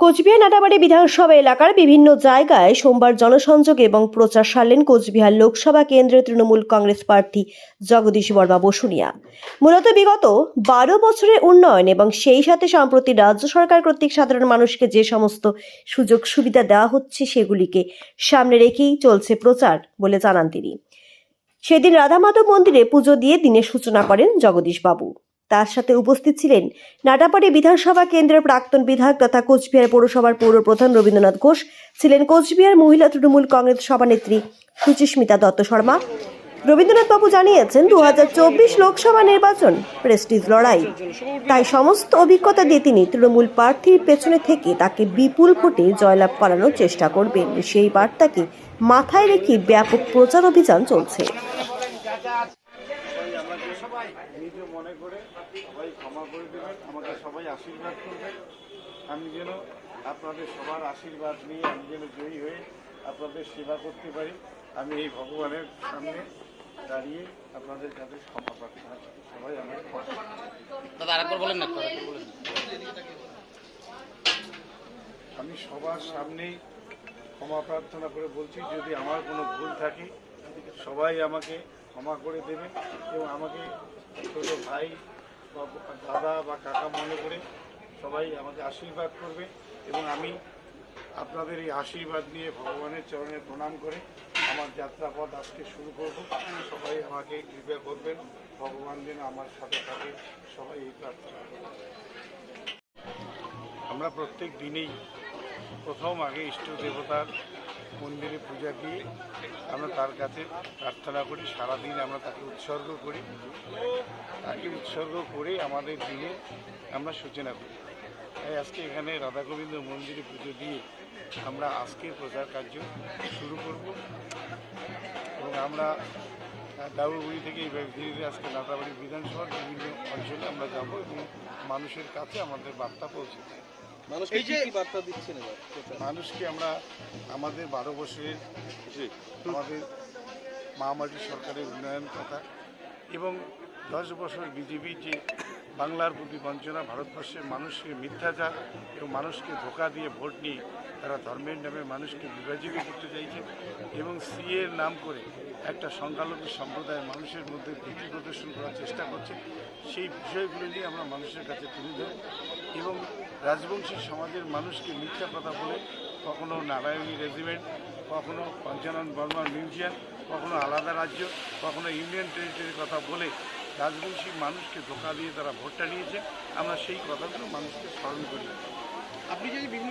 কোচবিহার নাটাবাড়ি বিধানসভা এলাকার বিভিন্ন জায়গায় সোমবার জনসংযোগ এবং প্রচার সারলেন কোচবিহার লোকসভা কেন্দ্রের তৃণমূল কংগ্রেস প্রার্থী জগদীশ বর্মা বসুনিয়া। মূলত বিগত বারো বছরের উন্নয়ন এবং সেই সাথে সম্প্রতি রাজ্য সরকার কর্তৃক সাধারণ মানুষকে যে সমস্ত সুযোগ সুবিধা দেওয়া হচ্ছে সেগুলিকে সামনে রেখেই চলছে প্রচার বলে জানান তিনি। সেদিন রাধামাধব মন্দিরে পুজো দিয়ে দিনের সূচনা করেন জগদীশ বাবু। তার সাথে উপস্থিত ছিলেন নাটাপাড়ি বিধানসভা কেন্দ্রের প্রাক্তন বিধায়ক তথা কোচবিহার পৌরসভার পৌর প্রধান রবীন্দ্রনাথ ঘোষ, ছিলেন কোচবিহার মহিলা তৃণমূল কংগ্রেস সভানেত্রী সুচিস্মিতা দত্ত শর্মা। রবীন্দ্রনাথ বাবু জানিয়েছেন দু হাজার চব্বিশ লোকসভা নির্বাচন প্রেস্টিজ লড়াই। তাই সমস্ত অভিজ্ঞতা দিয়ে তিনি তৃণমূল প্রার্থীর পেছনে থেকে তাকে বিপুল ভোটে জয়লাভ করানোর চেষ্টা করবেন। সেই বার্তাকে মাথায় রেখে ব্যাপক প্রচার অভিযান চলছে। ক্ষমা করে দেবেন আমাকে সবাই আশীর্বাদ করবেন আমি যেন আপনাদের সবার আশীর্বাদ নিয়ে আমি যেন জয়ী হয়ে আপনাদের সেবা করতে পারি আমি এই ভগবানের সামনে দাঁড়িয়ে আপনাদের কাছে ক্ষমা প্রার্থনা। সবাই। দাদা আরেকবার বলেন না বলেন আমি সবার সামনেই ক্ষমা প্রার্থনা করে বলছি যদি আমার কোনো ভুল থাকে সবাই আমাকে ক্ষমা করে দেবে এবং আমাকে ছোটো ভাই দাদা বা কাকা মনে করে সবাই আমাকে আশীর্বাদ করবে এবং আমি আপনাদের এই আশীর্বাদ নিয়ে ভগবানের চরণে প্রণাম করে আমার যাত্রাপথ আজকে শুরু করব। সবাই আমাকে কৃপা করবেন, ভগবান যেন আমার সাথে থাকে, সবাই এই প্রার্থনা আমরা প্রত্যেক দিনেই প্রথম আগে ইষ্ট দেবতার মন্দিরে পূজা দিয়ে আমরা তার কাছে প্রার্থনা করি, সারাদিন আমরা তাকে উৎসর্গ করি। তাকে উৎসর্গ করে আমাদের দিনে আমরা সূচনা করি। তাই আজকে এখানে রাধা গোবিন্দ মন্দিরে পুজো দিয়ে আমরা আজকের প্রচার কার্য শুরু করব। এবং আমরা দাউরগুড়ি থেকে এই ধীরে ধীরে আজকে নাতাবাড়ি বিধানসভার বিভিন্ন অঞ্চলে আমরা যাব এবং মানুষের কাছে আমাদের বার্তা পৌঁছে বার্তা দিচ্ছেন মানুষকে আমরা আমাদের বারো বছরের যে আমাদের মহামারী সরকারের উন্নয়ন কথা এবং দশ বছর বিজেপি যে বাংলার প্রতি বঞ্চনা ভারতবর্ষের মানুষকে মিথ্যাচার এবং মানুষকে ধোকা দিয়ে ভোট নিয়ে তারা ধর্মের নামে মানুষকে বিভাজিত করতে চাইছে এবং সিএর নাম করে একটা সংখ্যালঘু সম্প্রদায়ের মানুষের মধ্যে ভীতি প্রদর্শন করার চেষ্টা করছে সেই বিষয়গুলো নিয়ে আমরা মানুষের কাছে তুলে ধরি এবং রাজবংশী সমাজের মানুষকে মিথ্যা কথা বলে কখনো নারায়ণী রেজিমেন্ট, কখনো পঞ্চানন বর্মার মিউজিয়াম, কখনো আলাদা রাজ্য, কখনো ইউনিয়ন টেরিটরির কথা বলে রাজবংশী মানুষকে ধোকা দিয়ে তারা ভোটটা নিয়েছে। আমরা সেই কথাগুলো মানুষকে স্মরণ করি। আপনি যদি বিভিন্ন